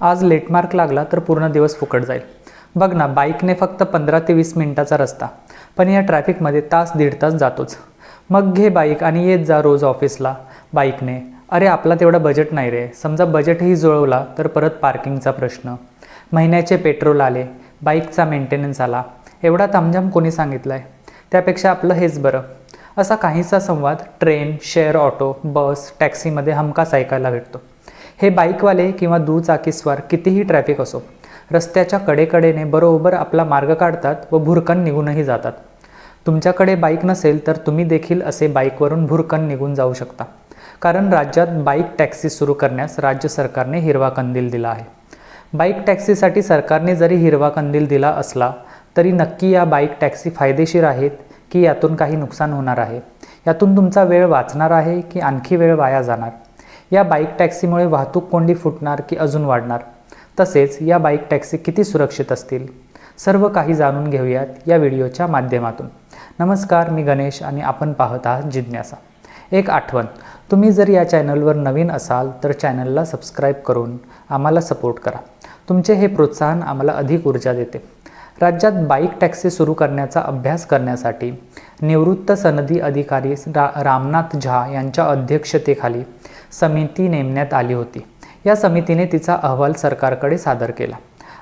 आज लेटमार्क लागला तर पूर्ण दिवस फुकट जाईल. बघ ना बाईकने फक्त पंधरा ते वीस मिनिटाचा रस्ता पण या ट्रॅफिकमध्ये तास दीड तास जातोच. मग घे बाईक आणि येत जा रोज ऑफिसला. बाईकने अरे आपला तेवढा बजेट नाही रे. समजा बजेटही जुळवला तर परत पार्किंगचा प्रश्न. महिन्याचे पेट्रोल आले बाईकचा मेंटेनन्स आला. एवढा तामझाम कोणी सांगितला आहे त्यापेक्षा आपलं हेच बरं. असा काहीसा संवाद ट्रेन शेअर ऑटो बस टॅक्सीमध्ये हमखास ऐकायला भेटतो. हे बाईकवाले किंवा दुचाकीस्वार कितीही ट्रॅफिक असो रस्त्याच्या कडेकडेने बरोबर आपला मार्ग काढतात व भुरकन निघूनही जातात. तुमच्याकडे बाईक नसेल तर तुम्ही देखील असे बाईकवरून भुरकन निघून जाऊ शकता. कारण राज्यात बाईक टॅक्सी सुरू करण्यास राज्य सरकारने हिरवा कंदील दिला आहे. बाईक टॅक्सीसाठी सरकारने जरी हिरवा कंदील दिला असला तरी नक्की या बाईक टॅक्सी फायदेशीर आहेत की यातून काही नुकसान होणार आहे? यातून तुमचा वेळ वाचणार आहे की आणखी वेळ वाया जाणार? या बाईक टॅक्सीमुळे वाहतूक कोंडी फुटणार की अजून वाढणार? तसेच या बाईक टॅक्सी किती सुरक्षित असतील? सर्व काही जाणून घेऊयात या व्हिडिओच्या माध्यमातून. नमस्कार मी गणेश आणि आपण पाहत आहात जिज्ञासा. एक आठवण तुम्ही जर या चॅनलवर नवीन असाल तर चॅनलला सबस्क्राईब करून आम्हाला सपोर्ट करा. तुमचे हे प्रोत्साहन आम्हाला अधिक ऊर्जा देते. राज्यात बाईक टॅक्सी सुरू करण्याचा अभ्यास करण्यासाठी निवृत्त सनदी अधिकारी रा रामनाथ झा यांच्या अध्यक्षतेखाली समिती नेमण्यात आली होती. या समितीने तिचा अहवाल सरकारकडे सादर केला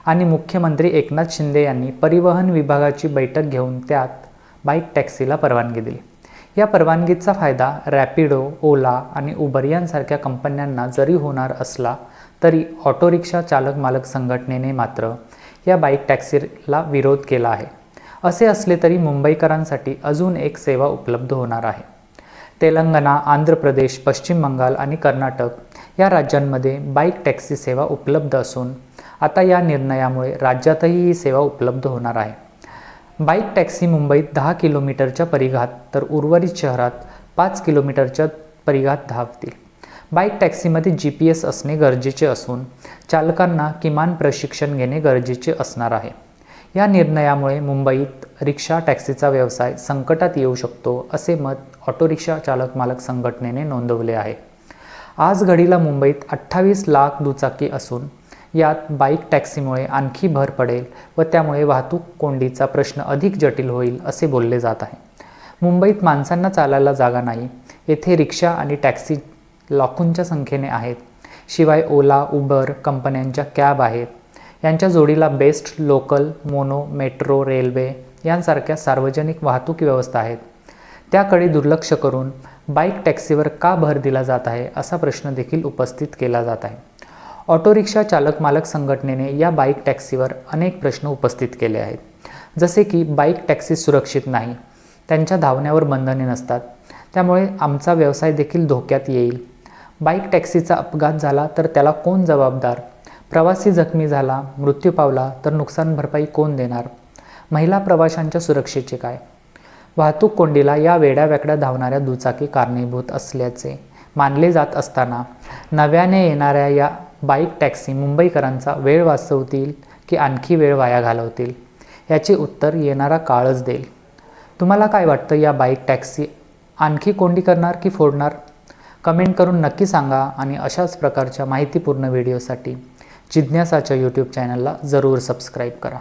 आणि मुख्यमंत्री एकनाथ शिंदे यांनी परिवहन विभागाची बैठक घेऊन त्यात बाईक टॅक्सीला परवानगी दिली. या परवानगीचा फायदा रॅपिडो ओला आणि उबर यांसारख्या कंपन्यांना जरी होणार असला तरी ऑटो रिक्षा चालक मालक संघटनेने मात्र या बाईक टॅक्सीला विरोध केला आहे. असे असले तरी मुंबईकरांसाठी अजून एक सेवा उपलब्ध होणार आहे. तेलंगणा आंध्र प्रदेश पश्चिम बंगाल आणि कर्नाटक या राज्यांमध्ये बाईक टॅक्सी सेवा उपलब्ध असून आता या निर्णयामुळे राज्यातही ही सेवा उपलब्ध होणार आहे. बाईक टॅक्सी मुंबईत दहा किलोमीटरच्या परिघात तर उर्वरित शहरात पाच किलोमीटरच्या परिघात धावतील. बाईक टॅक्सीमध्ये जी पी एस असणे गरजेचे असून चालकांना किमान प्रशिक्षण घेणे गरजेचे असणार आहे. या निर्णयामुळे मुंबईत रिक्षा टॅक्सीचा व्यवसाय संकटात येऊ शकतो असे मत ऑटोरिक्षा चालक मालक संघटनेने नोंदवले आहे. आज घडीला मुंबईत अठ्ठावीस लाख दुचाकी असून यात बाईक टॅक्सीमुळे आणखी भर पडेल व त्यामुळे वाहतूक कोंडीचा प्रश्न अधिक जटिल होईल असे बोलले जात आहे. मुंबईत माणसांना चालायला जागा नाही येथे रिक्षा आणि टॅक्सी लाखोंच्या संख्येने आहेत. शिवाय ओला उबर कंपन्यांच्या कॅब आहेत. यांच्या जोडीला BEST local mono metro railway यांसारख्या सार्वजनिक वाहतूक व्यवस्था आहेत. त्याकडे दुर्लक्ष करून बाईक टॅक्सीवर का भर दिला जात आहे असा प्रश्न देखील उपस्थित केला जात आहे. ऑटो रिक्षा चालक मालक संघटनेने या बाईक टॅक्सीवर अनेक प्रश्न उपस्थित केले आहेत. जसे की बाईक टॅक्सी सुरक्षित नाही त्यांच्या धावण्यावर बंधने नसतात त्यामुळे आमचा व्यवसाय देखील धोक्यात येईल. बाईक टॅक्सीचा अपघात झाला तर त्याला कोण जबाबदार? प्रवासी जखमी झाला मृत्यू पावला तर नुकसान भरपाई कोण देणार? महिला प्रवाशांच्या सुरक्षेचे काय? वाहतूक कोंडीला या वेड्यावेकड्या धावणाऱ्या दुचाकी कारणीभूत असल्याचे मानले जात असताना नव्याने येणाऱ्या या बाईक टॅक्सी मुंबईकरांचा वेळ वाचवतील की आणखी वेळ वाया घालवतील? याचे उत्तर येणारा काळच देईल. तुम्हाला काय वाटतं या बाईक टॅक्सी आणखी कोंडी करणार की फोडणार? कमेंट करून नक्की सांगा आणि अशाच प्रकारच्या माहितीपूर्ण व्हिडिओसाठी जिज्ञासाच्या यूट्यूब चॅनलला जरूर सबस्क्राईब करा.